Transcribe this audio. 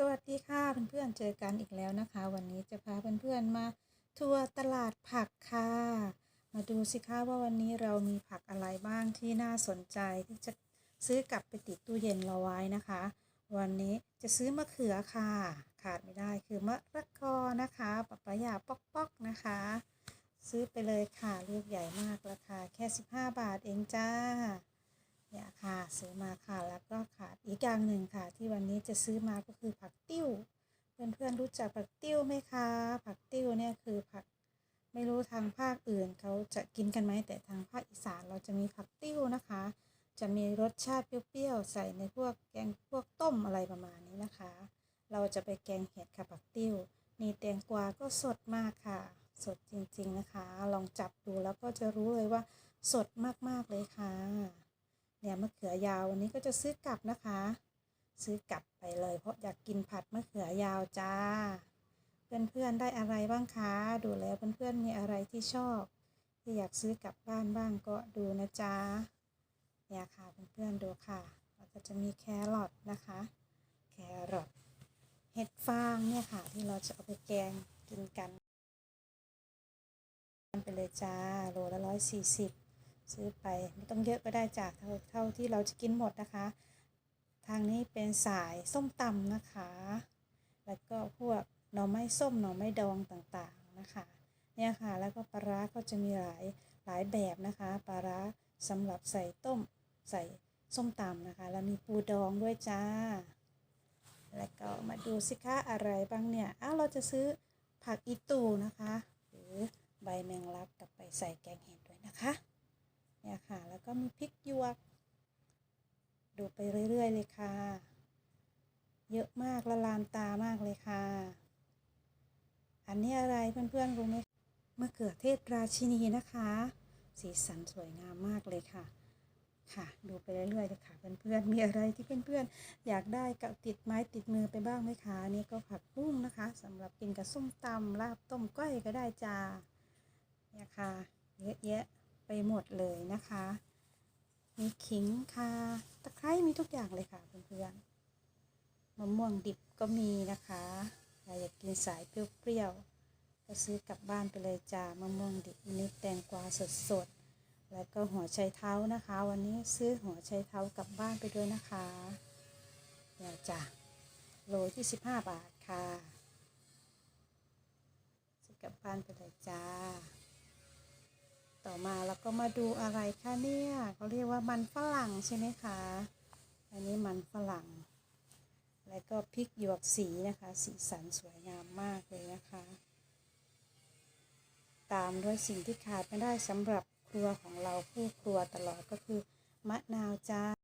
สวัสดีค่ะเพื่อนๆเจอกันอีกแล้วนะคะ วันนี้จะพาเพื่อนๆมาทัวร์ตลาดผักค่ะ มาดูสิคะว่าวันนี้เรามีผักอะไรบ้างที่น่าสนใจที่จะซื้อกลับไปติดตู้เย็นเราไว้นะคะ วันนี้จะซื้อมะเขือค่ะ ขาดไม่ได้คือมะระกอนะคะปะปะยาป๊อกๆนะคะ ซื้อไปเลยค่ะลูกใหญ่มากราคาแค่ 15 บาทเองจ้า เนี่ยค่ะซื้อมาค่ะแล้วก็ขาดอีกอย่างหนึ่งค่ะ ที่วันนี้จะซื้อมาก็คือผักติ้ว เพื่อนๆรู้จักผักติ้วไหมคะ ผักติ้วเนี่ยคือผักไม่รู้ทางภาคอื่นเขาจะกินกันไหมแต่ทางภาคอีสานเราจะมีผักติ้วนะคะ จะมีรสชาติเปรี้ยวๆใส่ในพวกแกงพวกต้มอะไรประมาณนี้นะคะ เราจะไปแกงเห็ดค่ะผักติ้วนี่แตงกวาก็สดมากค่ะ สดจริงๆนะคะ ลองจับดูแล้วก็จะรู้เลยว่าสดมากๆเลยค่ะ เนี่ยมะเขือยาววันนี้ก็จะซื้อกลับนะคะ ซื้อกลับไปเลย เพราะอยากกินผัดมะเขือยาวจ้า เพื่อนๆได้อะไรบ้างคะ ดูแล้วเพื่อนๆมีอะไรที่ชอบ ที่อยากซื้อกลับบ้านบ้างก็ดูนะจ๊ะเนี่ยค่ะเพื่อนๆดูค่ะแล้วก็จะมีแครอทนะคะ แครอทเห็ดฟางเนี่ยค่ะ ที่เราจะเอาไปแกงกินกันไปเลยจ้าโลละร้อยสี่สิบ ซื้อไปไม่ต้องเยอะก็ได้จากเท่าเท่าที่เราจะกินหมดนะคะ ทางนี้เป็นสายส้มตำนะคะ แล้วก็พวกหน่อไม้ส้มหน่อไม้ดองต่างๆนะคะ เนี่ยค่ะแล้วก็ปลาร้าก็จะมีหลายหลายแบบนะคะปลาร้าสำหรับใส่ต้มใส่ส้มตำนะคะ แล้วมีปูดองด้วยจ้า แล้วก็มาดูสิคะอะไรบ้างเนี่ยอ้าวเราจะซื้อผักอีตูนะคะ หรือใบแมงลักกลับไปใส่แกงเห็ดด้วยนะคะ เนี่ยค่ะ แล้วก็มีพริกหยวก ดูไปเรื่อย ๆ เลยค่ะ เยอะมากละลานตามากเลยค่ะ อันนี้อะไรเพื่อนๆรู้ไหมมะเขือเทศราชินีนะคะ สีสันสวยงามมากเลยค่ะ ค่ะ ดูไปเรื่อยๆเลยค่ะ เพื่อนๆมีอะไรที่เพื่อนๆอยากได้กับติดไม้ติดมือไปบ้างไหมคะนี่ก็ผักบุ้งนะคะสำหรับกินกับส้มตำลาบต้มก้อยก็ได้จ้าเนี่ยค่ะเยอะแยะ ไปหมดเลยนะคะ มีขิงค่ะ ตะไคร้มีทุกอย่างเลยค่ะเพื่อนๆ มะม่วงดิบก็มีนะคะใครอยากกินสายเปรี้ยวๆ ก็ซื้อกลับบ้านไปเลยจ้ามะม่วงดิบอันนี้แตงกวาสดๆ แล้วก็หัวไชเท้านะคะ วันนี้ซื้อหัวไชเท้ากลับบ้านไปด้วยนะคะเดี๋ยวจ้ะโลที่สิบห้าบาทค่ะซื้อกลับบ้านไปเลยจ้า มาเราก็มาดูอะไรคะเนี่ยเขาเรียกว่ามันฝรั่งใช่ไหมคะ อันนี้มันฝรั่ง แล้วก็พริกหยวกสีนะคะ สีสันสวยงามมากเลยนะคะ ตามด้วยสิ่งที่ขาดไม่ได้สำหรับครัวของเราผู้ครัวตลอดก็คือมะนาวจ้า